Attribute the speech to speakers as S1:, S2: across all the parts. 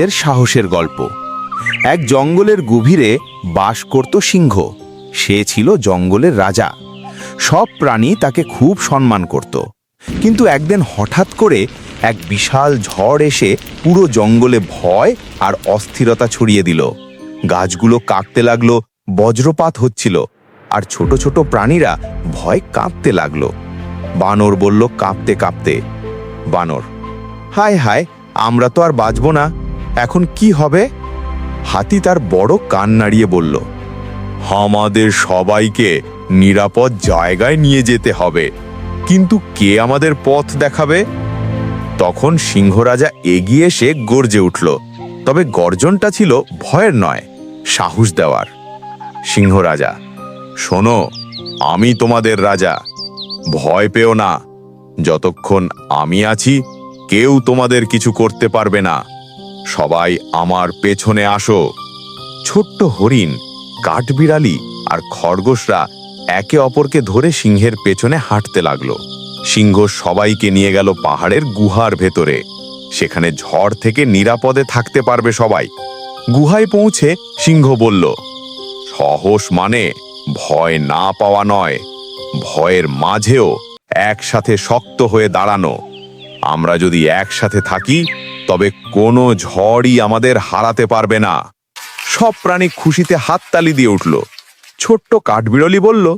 S1: এর সাহসের গল্প। এক জঙ্গলের গভীরে বাস করত সিংহ। সে ছিল জঙ্গলের রাজা। সব প্রাণী তাকে খুব সম্মান করত। কিন্তু একদিন হঠাৎ করে এক বিশাল ঝড় এসে পুরো জঙ্গলে ভয় আর অস্থিরতা ছড়িয়ে দিল। গাছগুলো কাঁপতে লাগল, বজ্রপাত হচ্ছিল, আর ছোট ছোট প্রাণীরা ভয় কাঁপতে লাগল। বানর বলল, কাঁপতে কাঁপতে। বানর, হায় হায়, আমরা তো আর বাঁচব না। এখন কি হবে? হাতি তার বড় কান নাড়িয়ে বলল, আমাদের সবাইকে নিরাপদ জায়গায় নিয়ে যেতে হবে। কিন্তু কে আমাদের পথ দেখাবে? তখন সিংহরাজা এগিয়ে এসে গর্জে উঠল। তবে গর্জনটা ছিল ভয়ের নয়, সাহস দেওয়ার। সিংহরাজা, শোনো, আমি তোমাদের রাজা। ভয় পেও না। যতক্ষণ আমি আছি, কেউ তোমাদের কিছু করতে পারবে না। সবাই আমার পেছনে আসো। ছোট্ট হরিণ, কাঠবিড়ালি আর খরগোশরা একে অপরকে ধরে সিংহের পেছনে হাঁটতে লাগল। সিংহ সবাইকে নিয়ে গেল পাহাড়ের গুহার ভেতরে। সেখানে ঝড় থেকে নিরাপদে থাকতে পারবে সবাই। গুহায় পৌঁছে সিংহ বলল, সহস মানে ভয় না পাওয়া নয়। ভয়ের মাঝেও একসাথে শক্ত হয়ে দাঁড়ানো। আমরা যদি একসাথে থাকি তবে কোনো ঝড়ই আমাদের হারাতে পারবে না। সব প্রাণী খুশিতে হাততালি দিয়ে উঠল। ছোট্ট কাঠবিড়লি বলল,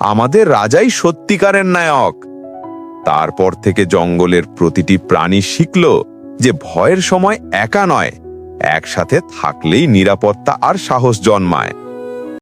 S1: আমাদের রাজাই সত্যিকারের নায়ক। তারপর থেকে জঙ্গলের প্রতিটি প্রাণী শিখল যে ভয়ের সময় একা নয়, একসাথে থাকলেই নিরাপত্তা আর সাহস জন্মায়।